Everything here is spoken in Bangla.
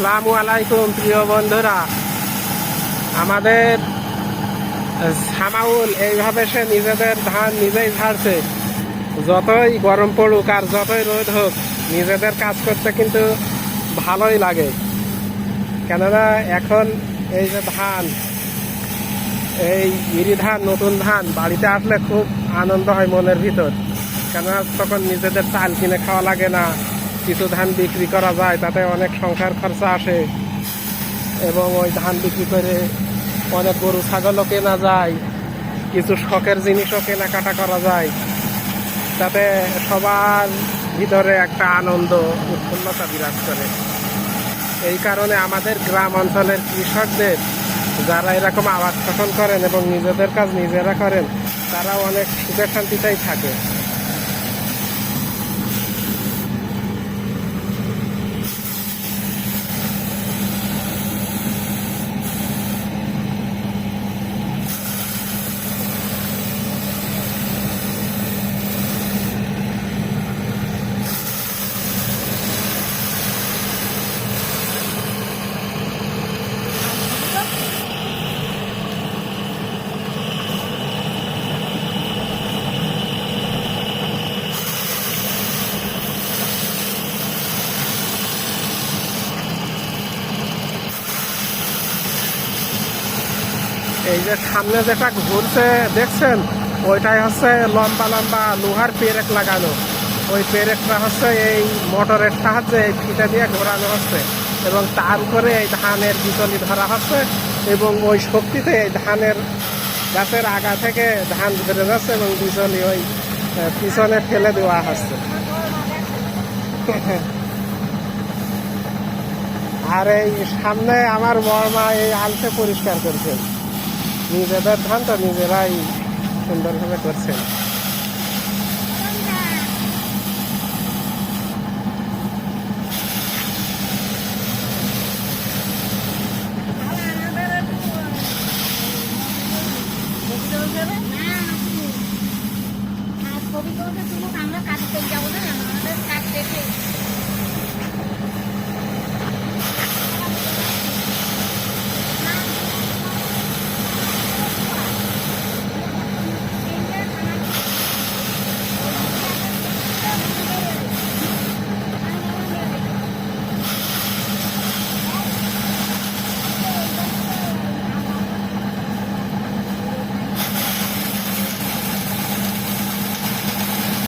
আসসালামু আলাইকুম, প্রিয় বন্ধুরা। আমাদের সামাউল এইভাবে সে নিজেদের ধান নিজেই ঝাড়ছে। যতই গরম পড়ুক আর যতই রোদ হোক, নিজেদের কাজ করতে কিন্তু ভালোই লাগে। কেননা এখন এই যে ধান, এই ইরি ধান, নতুন ধান, বাড়িতে আসলে খুব আনন্দ হয় মনের ভিতর। কেননা তখন নিজেদের চাল কিনে খাওয়া লাগে না। কিছু ধান বিক্রি করা যায়, তাতে অনেক সংসার খরচা আসে। এবং ওই ধান বিক্রি করে অনেক গরু, ছাগলও কেনা যায়, কিছু শখের জিনিসও কেনাকাটা করা যায়। তাতে সবার ভিতরে একটা আনন্দ, উৎফুল্লতা বিরাজ করে। এই কারণে আমাদের গ্রাম অঞ্চলের কৃষকদের, যারা এরকম আবাদ ফসল করেন এবং নিজেদের কাজ নিজেরা করেন তারা অনেক সুখে শান্তিতেই থাকে। এই যে সামনে যেটা ঘুরছে, দেখছেন? ওইটাই হচ্ছে লম্বা লম্বা লোহার পেরেক লাগানো। ওই পেরেকটা হচ্ছে এই মোটরের সাহায্যে এই ফিতে দিয়ে ঘোরানো হচ্ছে এবং তার উপরে এই ধানের বিচলি ধরা হচ্ছে এবং ওই শক্তিতে এই ধানের গাছের আগা থেকে ধান বেড়ে যাচ্ছে এবং বিচলি ওই পিছনে ফেলে দেওয়া হচ্ছে। আর এই সামনে আমার বড় মা এই আলসে পরিষ্কার করছেন নিজেদের ধানটা নিজেরাই সুন্দরভাবে করছে হ্যাঁ, আমরা কাজ করে যাব না আমাদের কাজ দেখে